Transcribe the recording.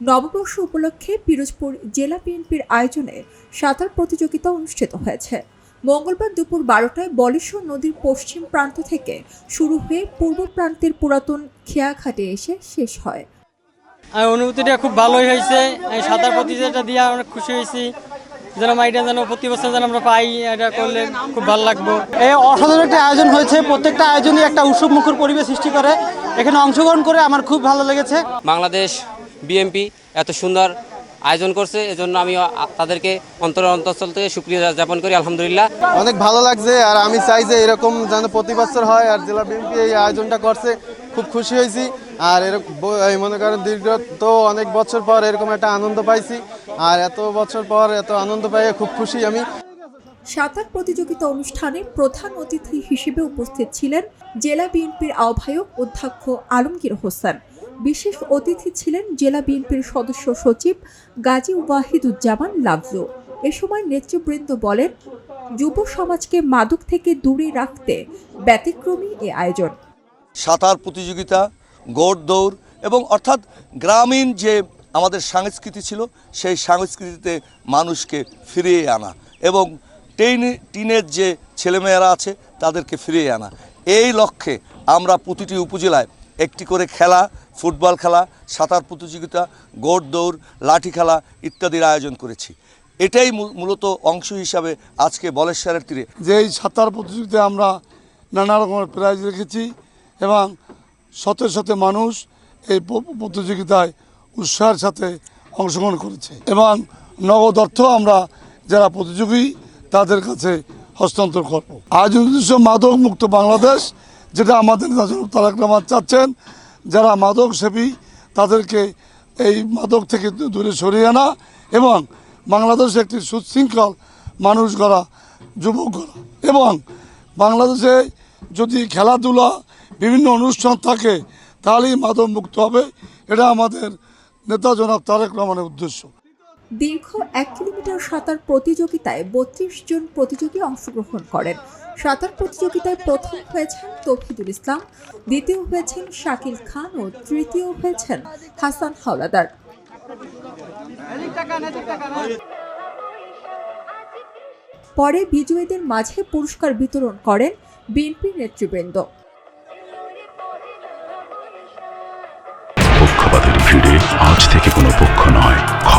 নববর্ষ উপলক্ষে পিরোজপুর জেলা বিএনপির আয়োজনে সাঁতার প্রতিযোগিতা অনুষ্ঠিত হয়েছে। মঙ্গলবার দুপুর বারোটায় বলেশ্বর নদীর পশ্চিম প্রান্ত থেকে শুরু হয়ে পূর্ব প্রান্তের পুরাতন খেয়াঘাটে এসে শেষ হয়। আর অনুভূতিটা খুব ভালোই হয়েছে। সাঁতার প্রতিযোগিতা দিয়ে অনেক খুশি হয়েছি। যেন এটা যেন প্রতি বছর যেন আমরা পাই এটা করলে খুব ভালো লাগবো। এই অসাধারণ একটা আয়োজন হয়েছে। প্রত্যেকটা আয়োজনই একটা উৎসব মুখর পরিবেশ সৃষ্টি করে। এখানে অংশগ্রহণ করে আমার খুব ভালো লেগেছে। বাংলাদেশ বিএমপি এত সুন্দর আয়োজন করছে এজন্য আমি তাদেরকে অন্তর অন্তঃস্থল থেকে সুক্রিয়া জ্ঞাপন করি আলহামদুলিল্লাহ। অনেক ভালো লাগছে আর আমি চাই যে এরকম যেন প্রতি বছর হয় আর জেলা বিএনপি এই আয়োজনটা করছে খুব খুশি হয়েছি। আর এরকম এই মনে করেন দীর্ঘ তো অনেক বছর পর এরকম একটা আনন্দ পাইছি। আর এত বছর পর এত আনন্দ পাইয়ে খুব খুশি আমি। সাঁতার প্রতিযোগিতা অনুষ্ঠানে প্রধান অতিথি হিসেবে উপস্থিত ছিলেন জেলা বিএনপির আহ্বায়ক অধ্যক্ষ আলমগীর হোসেন। বিশেষ অতিথি ছিলেন জেলা বিএনপির সদস্য সচিব গাজী ওয়াহিদুজ্জামান লাভলু। এ সময় নেতৃবৃন্দ বলেন, যুব সমাজকে মাদক থেকে দূরে রাখতে ব্যতিক্রমী এ আয়োজন। সাঁতার প্রতিযোগিতা, গোট দৌড় এবং অর্থাৎ গ্রামীণ যে আমাদের সংস্কৃতি ছিল, সেই সংস্কৃতিতে মানুষকে ফিরিয়ে আনা এবং টেন, টিনের যে ছেলেমেয়েরা আছে, তাদেরকে ফিরিয়ে আনা। এই লক্ষ্যে আমরা প্রতিটি উপজেলায় একটি করে খেলা, ফুটবল খেলা, সাঁতার প্রতিযোগিতা, গোট দৌড়, লাঠি খেলা ইত্যাদির আয়োজন করেছি। এটাই মূলত অংশ হিসাবে আজকে বলেশ্বরের তীরে। যে এই সাঁতার প্রতিযোগিতায় আমরা নানা রকমের প্রাইজ রেখেছি এবং শত শত মানুষ এই প্রতিযোগিতায় উৎসাহের সাথে অংশগ্রহণ করেছে। এবং নগদ অর্থ আমরা যারা প্রতিযোগী তাদের কাছে হস্তান্তর করব। আজ উদ্দেশ্য মাদক মুক্ত বাংলাদেশ, যেটা আমাদের জনাব তারেক রহমান চাচ্ছেন, যারা মাদক সেবী তাদেরকে এই মাদক থেকে দূরে সরিয়ে আনা এবং বাংলাদেশ একটি সুশৃঙ্খল মানুষ গড়া, যুবক গড়া। এবং বাংলাদেশে যদি খেলাধুলা, বিভিন্ন অনুষ্ঠান থাকে, তাহলেই মাদক মুক্ত হবে, এটা আমাদের নেতা জনাব তারেক রহমানের উদ্দেশ্য। দীর্ঘ এক কিলোমিটার সাঁতার প্রতিযোগিতায় বত্রিশ জন প্রতিযোগী অংশগ্রহণ করেন। সাঁতার প্রতিযোগিতায় প্রথম হয়েছেন তৌহিদুল ইসলাম, দ্বিতীয় হয়েছেন শাকিল খান ও তৃতীয় হয়েছেন হাসান হাওলাদার। পরে বিজয়ীদের মাঝে পুরস্কার বিতরণ করেন বিএনপি নেতৃবৃন্দ। আজ থেকে কোনো পক্ষ নয়।